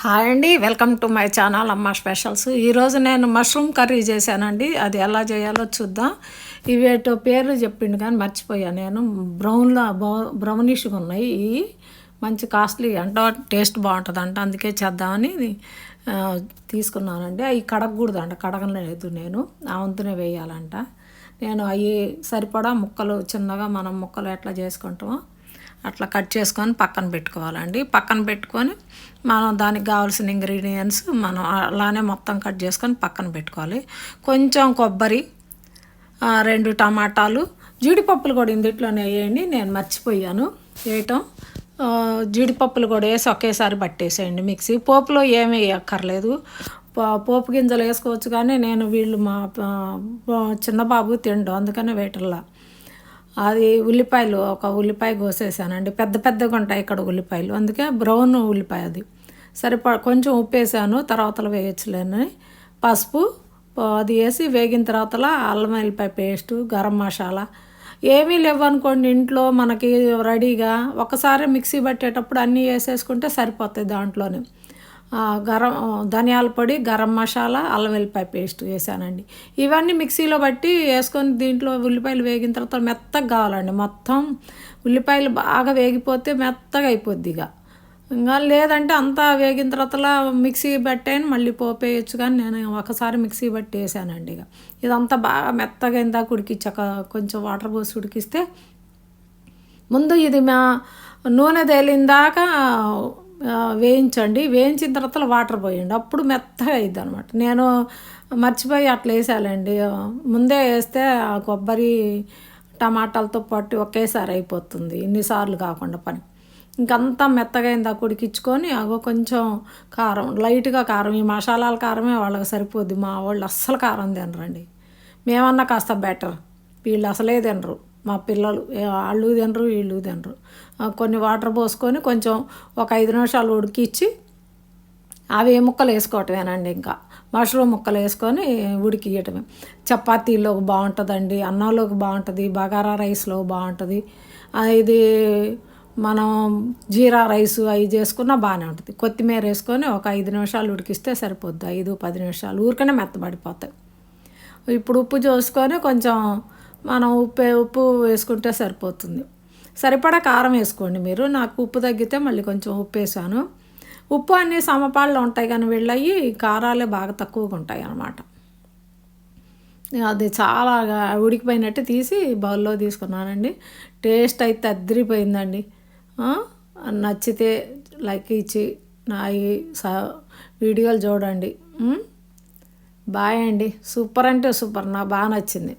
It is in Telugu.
హాయ్ అండి welcome to my channel Amma specials. ఈరోజు నేను మష్రూమ్ కర్రీ చేశానండి అది ఎలా చేయాలో చూద్దాం. ఇవేటో పేర్లు చెప్పిండు కానీ మర్చిపోయాను నేను. బ్రౌన్లో బ్రౌనిష్గా ఉన్నాయి. ఇవి మంచి కాస్ట్లీ అంట టేస్ట్ బాగుంటుంది అంట అందుకే చేద్దామని తీసుకున్నానండి. అవి కడగకూడదు అంట కడగలేదు నేను ఆ వంతునే వేయాలంట. నేను అవి సరిపడా ముక్కలు చిన్నగా మనం ముక్కలు ఎట్లా చేసుకుంటామో అట్లా కట్ చేసుకొని పక్కన పెట్టుకోవాలండి. పక్కన పెట్టుకొని మనం దానికి కావాల్సిన ఇంగ్రీడియంట్స్ మనం అలానే మొత్తం కట్ చేసుకొని పక్కన పెట్టుకోవాలి. కొంచెం కొబ్బరి రెండు టమాటాలు జీడిపప్పులు కూడా ఇందుట్లోనే వేయండి. నేను మర్చిపోయాను. వేయటం జీడిపప్పులు కూడా వేసి ఒకేసారి పట్టేసేయండి మిక్సీ. పోపులో ఏమీ వేయక్కర్లేదు. పోపు గింజలు వేసుకోవచ్చు కానీ నేను వీళ్ళు మా చిన్నబాబు చిన్న బాబు తిండు అందుకనే వేయటల్లా అది ఉల్లిపాయలు ఒక ఉల్లిపాయ కోసేసానండి పెద్ద పెద్దగా ఉంటాయి ఇక్కడ ఉల్లిపాయలు. అందుకే బ్రౌన్ ఉల్లిపాయ అది. సరిపడ కొంచెం ఉప్పు వేసాను తర్వాతలో వేయచ్చులేని పసుపు అది వేసి వేగిన తర్వాత అల్లం వెల్లిపాయ పేస్టు గరం మసాలా. ఏమీ లేవనుకోండి ఇంట్లో మనకి రెడీగా ఒకసారి మిక్సీ పట్టేటప్పుడు అన్నీ వేసేసుకుంటే సరిపోతాయి దాంట్లోనే. గరం ధనియాల పొడి గరం మసాలా అల్లం వెల్లిపాయ పేస్ట్ వేసానండి. ఇవన్నీ మిక్సీలో బట్టి వేసుకొని దీంట్లో ఉల్లిపాయలు వేగిన తర్వాత మెత్తగా కావాలండి. మొత్తం ఉల్లిపాయలు బాగా వేగిపోతే మెత్తగా అయిపోద్ది ఇక. ఇంకా లేదంటే అంతా వేగిన తర్వాత మిక్సీ పట్టాను మళ్ళీ పోపేయచ్చు కానీ నేను ఒకసారి మిక్సీ పట్టి వేసానండి ఇక. ఇదంతా బాగా మెత్తగా ఇందాక ఉడికిచ్చాక కొంచెం వాటర్ పోసి ఉడికిస్తే ముందు ఇది మా నూనె తేలిందాక వేయించండి. వేయించిన తర్వాత వాటర్ పోయండి. అప్పుడు మెత్తగా అయింది అనమాట నేను మర్చిపోయి అట్లా వేసాలండి. ముందే వేస్తే ఆ కొబ్బరి టమాటాలతో పట్టి ఒకేసారి అయిపోతుంది. ఇన్నిసార్లు కాకుండా పని. ఇంకంతా మెత్తగా ఆ ఉడికించుకొని అగో కొంచెం కారం లైట్గా కారం. ఈ మసాలాల కారమే వాళ్ళకి సరిపోద్ది. మా వాళ్ళు అస్సలు కారం తినరండి. మేమన్నా కాస్త బెటర్. వీళ్ళు అసలే తినరు. మా పిల్లలు వాళ్ళు తినరు వీళ్ళు తినరు. కొన్ని వాటర్ పోసుకొని కొంచెం ఒక ఐదు నిమిషాలు ఉడికిచ్చి అవి ముక్కలు వేసుకోవటమేనండి ఇంకా. మష్రూమ్ ముక్కలు వేసుకొని ఉడికియటమే చపాతీలోకి బాగుంటుందండి అన్నంలోకి బాగుంటుంది బగారా రైస్లో బాగుంటుంది. ఇది మనం జీరా రైస్ అవి చేసుకున్నా బాగానే ఉంటుంది. కొత్తిమీర వేసుకొని ఒక ఐదు నిమిషాలు ఉడికిస్తే సరిపోద్ది ఐదు పది నిమిషాలు. ఊరికనే మెత్తబడిపోతాయి. ఇప్పుడు ఉప్పు చూసుకొని కొంచెం మనం ఉప్పు ఉప్పు వేసుకుంటే సరిపోతుంది. సరిపడా కారం వేసుకోండి మీరు. నాకు ఉప్పు తగ్గితే మళ్ళీ కొంచెం ఉప్పు వేసాను. ఉప్పు అన్నీ సమపాళ్ళు ఉంటాయి కానీ వీళ్ళవి కారాలే బాగా తక్కువగా ఉంటాయి అన్నమాట. అది చాలా ఉడికిపోయినట్టు తీసి బౌల్లో తీసుకున్నానండి. టేస్ట్ అయితే అద్దరిపోయిందండి నచ్చితే లైక్ ఇచ్చి నా ఈ స- వీడియోలు చూడండి. బాయ్ అండి. సూపర్ అంటే సూపర్. నాకు బాగా నచ్చింది.